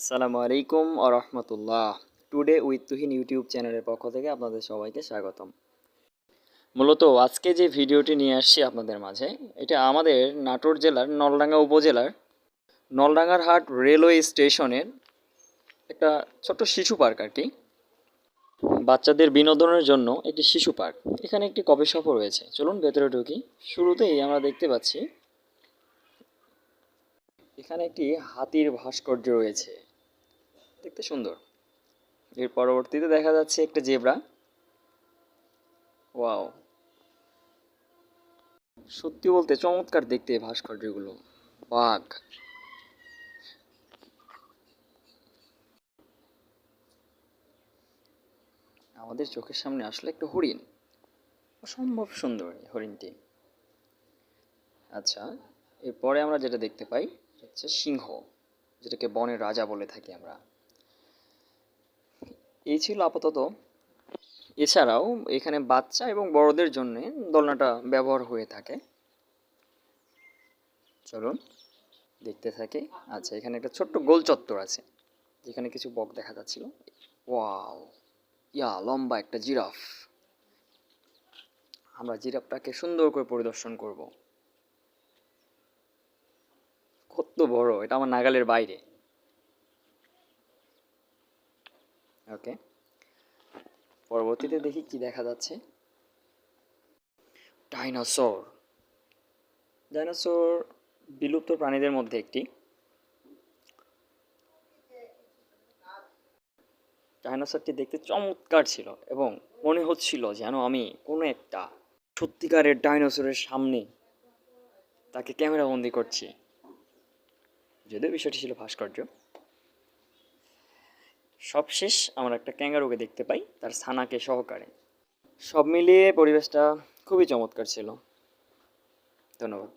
আসসালামু আলাইকুম আ রহমতুল্লাহ। টুডে উইথ তুহিন ইউটিউব চ্যানেলের পক্ষ থেকে আপনাদের সবাইকে স্বাগতম। মূলত আজকে যে ভিডিওটি নিয়ে আসছি আপনাদের মাঝে, এটা আমাদের নাটোর জেলার নলডাঙ্গা উপজেলার নলডাঙ্গার হাট রেলওয়ে স্টেশনের একটা ছোট্ট শিশু পার্ক আর কি। বাচ্চাদের বিনোদনের জন্য একটি শিশু পার্ক। এখানে একটি কফি শপও রয়েছে। চলুন ভেতরে ঢুকি। শুরুতেই আমরা দেখতে পাচ্ছি, এখানে একটি হাতির ভাস্কর্য রয়েছে। দেখতে সুন্দর। এর পরবর্তীতে দেখা যাচ্ছে একটা জেব্রা। ওয়াও। সত্যি বলতে চমৎকার দেখতে ভাস্কর্যগুলো। বাঘ। আমাদের চোখের সামনে আসলে একটা হরিণ। অসম্ভব সুন্দর হরিণটি। আচ্ছা এরপরে আমরা যেটা দেখতে পাই হচ্ছে সিংহ, যেটাকে বনের রাজা বলে থাকি আমরা। এই ছিল আপাতত। এছাড়াও এখানে বাচ্চা এবং বড়দের জন্য দোলনাটা ব্যবহার হয়ে থাকে। চলুন দেখতে থাকি। আচ্ছা এখানে একটা ছোট্ট গোল চত্বর আছে, যেখানে কিছু বক দেখা যাচ্ছিল। ওয়াও, ইয়া, লম্বা একটা জিরাফ। আমরা জিরাফটাকে সুন্দর করে পরিদর্শন করব। কত বড়, এটা আমার নাগালের বাইরে। ওকে পরবর্তীতে দেখি কি দেখা যাচ্ছে। ডাইনোসর ডাইনোসর বিলুপ্ত প্রাণীদের মধ্যে একটি। ডাইনোসরটি দেখতে চমৎকার ছিল এবং মনে হচ্ছিল যেন আমি কোনো একটা সত্যিকারের ডাইনোসরের সামনে তাকে ক্যামেরা বন্দি করছি। যদিও বিষয়টি ছিল ভাস্কর্য। সবশেষ আমরা একটা ক্যাঙ্গারুকে দেখতে পাই, তার ছানাকে সহকারে। সব মিলিয়ে পরিবেশটা খুবই চমৎকার ছিল। ধন্যবাদ।